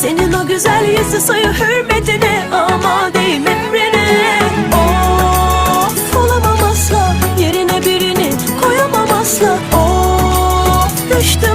Senin o güzel yüzü soyu hürmetine ama değil emrine Of olamam asla Yerine birini koyamam asla. Of düştüm